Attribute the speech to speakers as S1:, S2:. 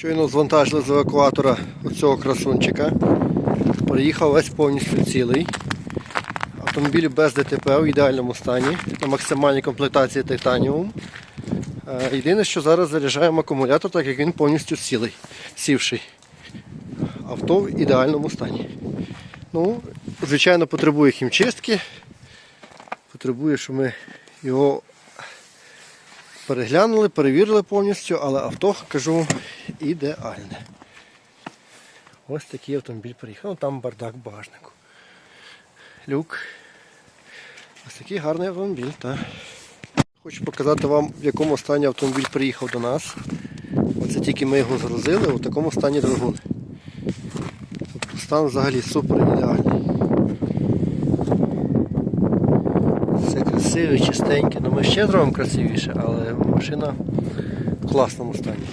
S1: Щойно звантажили з евакуатора оцього красунчика. Приїхав весь повністю цілий. Автомобіль без ДТП в ідеальному стані, на максимальній комплектації титаніум. Е, Єдине, що зараз заряджаємо акумулятор, так як він повністю цілий, сівший. Авто в ідеальному стані. Ну, звичайно, потребує хімчистки. Потребує, щоб ми його переглянули, перевірили повністю, але авто, кажу, ідеальне. Ось такий автомобіль приїхав. Там бардак в багажнику. Люк. Ось такий гарний автомобіль. Так. Хочу показати вам, в якому стані автомобіль приїхав до нас. Оце тільки ми його згрузили, у такому стані двигун. Тобто стан взагалі супер ідеальний. Все красиве, чистеньке. Ну ми ще зробимо красивіше, але машина в класному стані.